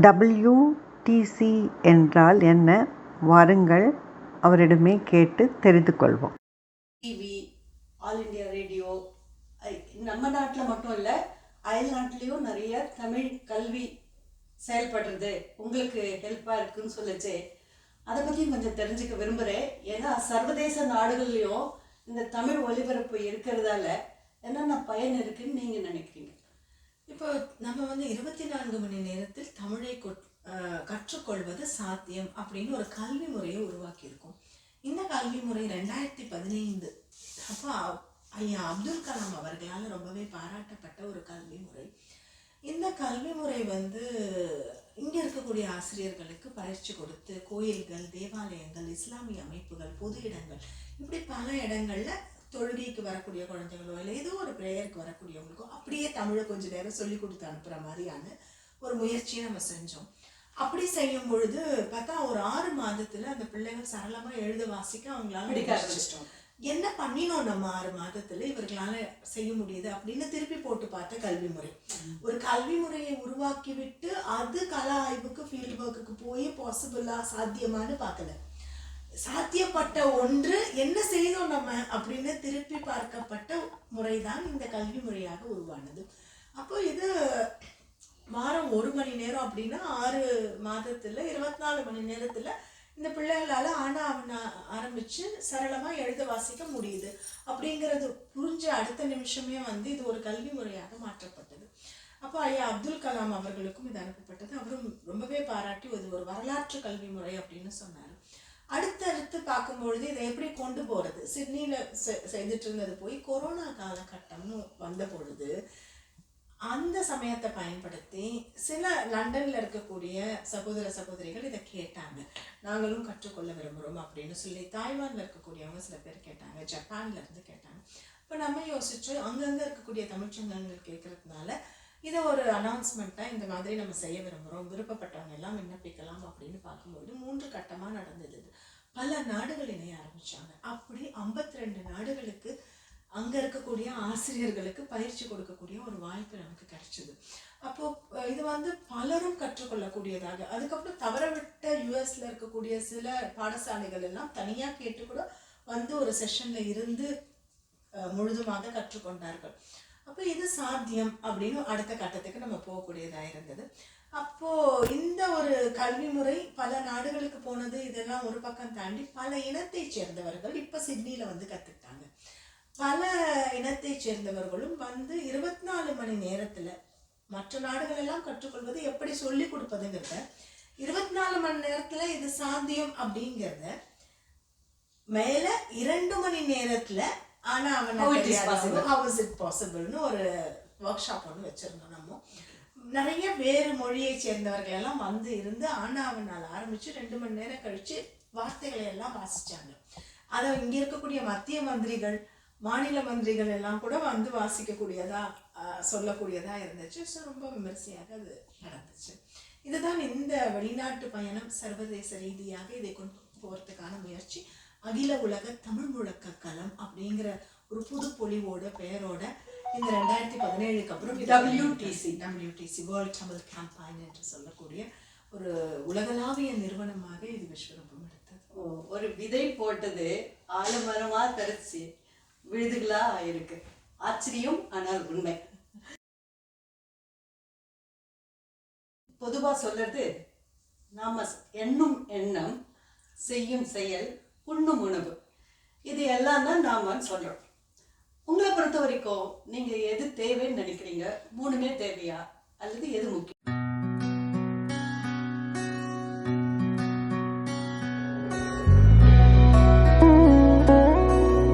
WTC என்றால் என்ன? வாருங்கள் அவரிடமே கேட்டு தெரிந்து கொள்வோம். டிவி ஆல் இண்டியா ரேடியோ நம்ம நாட்டில் மட்டும் இல்லை அயல் நாட்டிலையும் நிறைய தமிழ் கல்வி செயல்படுறது உங்களுக்கு ஹெல்ப்பாக இருக்குன்னு சொல்லிச்சு. அதை பற்றியும் கொஞ்சம் தெரிஞ்சுக்க விரும்புகிறேன் ஏன்னா சர்வதேச நாடுகள்லையும் இந்த தமிழ் ஒலிபரப்பு இருக்கிறதால என்னென்ன பயன் இருக்குன்னு நீங்கள் நினைக்கிறீங்க? இப்போ நம்ம வந்து இருபத்தி நான்கு மணி நேரத்தில் தமிழை கொட்- கற்றுக்கொள்வது சாத்தியம் அப்படின்னு ஒரு கல்வி முறையை உருவாக்கியிருக்கோம். இந்த கல்வி முறை ரெண்டாயிரத்தி பதினைந்து அப்போ ஐயா அப்துல் கலாம் அவர்களால் ரொம்பவே பாராட்டப்பட்ட ஒரு கல்வி முறை. இந்த கல்வி முறை வந்து இங்கே இருக்கக்கூடிய ஆசிரியர்களுக்கு பயிற்சி கொடுத்து கோயில்கள் தேவாலயங்கள் இஸ்லாமிய அமைப்புகள் பொது இடங்கள் இப்படி பல இடங்களில் தொழுகைக்கு வரக்கூடிய குழந்தைகளோ இல்லை ஏதோ ஒரு ப்ரேயருக்கு வரக்கூடியவங்களுக்கோ அப்படியே தமிழை கொஞ்ச நேரம் சொல்லி கொடுத்து அனுப்புகிற மாதிரியான ஒரு முயற்சியை நம்ம செஞ்சோம். அப்படி செய்யும் பொழுது பார்த்தா ஒரு ஆறு மாதத்துல அந்த பிள்ளைகள் சரளமா எழுத வாசிக்க அவங்களால பிடிக்க. ஆரம்பிச்சிட்டோம். என்ன பண்ணினோம் நம்ம ஆறு மாதத்துல இவர்களால செய்ய முடியுது அப்படின்னு திருப்பி போட்டு பார்த்த கல்வி முறை. ஒரு கல்வி முறையை உருவாக்கி விட்டு அது கல ஆய்வுக்கு ஃபீல்டு ஒர்க்குக்கு போய் பாசிபிளா சாத்தியமான்னு பார்க்கல. சாத்தியப்பட்ட ஒன்று என்ன செய்தோம் நம்ம அப்படின்னு திருப்பி பார்க்கப்பட்ட முறைதான் இந்த கல்வி முறையாக உருவானது. அப்போ இது வாரம் ஒரு மணி நேரம் அப்படின்னா ஆறு மாதத்தில் இருபத்தி நாலு மணி நேரத்தில் இந்த பிள்ளைகளால் ஆனா அவனை ஆரம்பித்து சரளமாக எழுத வாசிக்க முடியுது. அப்படிங்கிறது புரிஞ்ச அடுத்த நிமிஷமே வந்து இது ஒரு கல்வி முறையாக மாற்றப்பட்டது. அப்போ ஐயா அப்துல் கலாம் அவர்களுக்கும் இது அனுப்பப்பட்டது. அவரும் ரொம்பவே பாராட்டி இது ஒரு வரலாற்று கல்வி முறை அப்படின்னு சொன்னார். அடுத்தடுத்து பார்க்கும்பொழுது இதை எப்படி கொண்டு போகிறது சிட்னியில் செ- செய்துட்டு இருந்தது போய் கொரோனா காலகட்டம்னு வந்த பொழுது அந்த சமயத்தை பயன்படுத்தி சில லண்டனில் இருக்கக்கூடிய சகோதர சகோதரிகள் இதை கேட்டாங்க. நாங்களும் கற்றுக்கொள்ள விரும்புகிறோம் அப்படின்னு சொல்லி தாய்வானில் இருக்கக்கூடியவங்க சில பேர் கேட்டாங்க. ஜப்பான்ல இருந்து கேட்டாங்க. இப்போ நம்ம யோசிச்சு அங்கங்கே இருக்கக்கூடிய தமிழ்ச்சங்கங்கள் கேட்கறதுனால இதை ஒரு அனௌன்ஸ்மெண்ட்டாக இந்த மாதிரி நம்ம செய்ய விரும்புகிறோம் விருப்பப்பட்டவங்க எல்லாம் விண்ணப்பிக்கலாம் அப்படின்னு பார்க்கும்போது மூன்று கட்டமாக நடந்தது பல நாடுகள் இணைய ஆரம்பித்தாங்க அப்படி 52 ரெண்டு நாடுகளுக்கு அங்கே இருக்கக்கூடிய ஆசிரியர்களுக்கு பயிற்சி கொடுக்கக்கூடிய ஒரு வாய்ப்பு நமக்கு கிடைச்சிது. அப்போது இது வந்து பலரும் கற்றுக்கொள்ளக்கூடியதாக. அதுக்கப்புறம் தவறவிட்ட யூஎஸ்ல இருக்கக்கூடிய சில பாடசாலைகள் எல்லாம் தனியாக கேட்டு கூட வந்து ஒரு செஷனில் இருந்து முழுதுமாக கற்றுக்கொண்டார்கள். அப்போ இது சாத்தியம் அப்படின்னு அடுத்த கட்டத்துக்கு நம்ம போகக்கூடியதாக இருந்தது. அப்போது இந்த ஒரு கல்வி முறை பல நாடுகளுக்கு போனது இதெல்லாம் ஒரு பக்கம் தாண்டி பல இனத்தைச் சேர்ந்தவர்கள் இப்போ சிட்னியில் வந்து கற்றுக்கிட்டாங்க பல இனத்தைச் சேர்ந்தவர்களும் வந்து இருபத்தி நாலு மணி நேரத்தில் மற்ற நாடுகளெல்லாம் கற்றுக்கொள்வது எப்படி சொல்லி கொடுப்பதுங்கிறத இருபத்தி நாலு மணி நேரத்தில் இது சாத்தியம் அப்படிங்கிறத மேலே இரண்டு மணி நேரத்தில் ஆனா அவன். ஹவ் இஸ் இட் பாசிபிள்னு ஒரு ஒர்க் ஷாப் ஒன்று வச்சிருந்தோம் நம்ம. நிறைய வேறு மொழியை சேர்ந்தவர்கள் எல்லாம் வந்து இருந்து ஆனாவனால் ஆரம்பிச்சு ரெண்டு மணி நேரம் கழிச்சு வார்த்தைகளை எல்லாம் வாசிச்சாங்க. அதை இங்க இருக்கக்கூடிய மத்திய மந்திரிகள் மாநில மந்திரிகள் எல்லாம் கூட வந்து வாசிக்கக்கூடியதா சொல்லக்கூடியதா இருந்துச்சு. ஸோ ரொம்ப விமர்சையாக அது நடந்துச்சு. இதுதான் இந்த வெளிநாட்டு பயணம் சர்வதேச ரீதியாக இதை கொண்டு போறதுக்கான முயற்சி. அகில உலக தமிழ் முழக்க களம் அப்படிங்கிற ஒரு புது பொலிவோட பெயரோட இந்த ரெண்டாயிரத்தி பதினேழுக்கு அப்புறம் WTC WTC world Tamil campaign என்று சொல்லக்கூடிய ஒரு உலகளாவிய நிறுவனமாக இது விஸ்வரூபம் எடுத்தது. ஓ, ஒரு விதை போட்டது ஆலமரமா தரிச்சு விழுதுகளா இருக்கு ஆச்சரியம் ஆனால் உண்மை. பொதுவாக சொல்றது நாம எண்ணும் எண்ணம் செய்யும் செயல் உண்ணும் உணவு. இது எல்லாம் தான் நாம சொல்றோம். உங்களை பொறுத்த வரைக்கும் நீங்க எது தேவைன்னு நினைக்கிறீங்க? மூணுமே தேவையா? அல்லது எது முக்கியம்?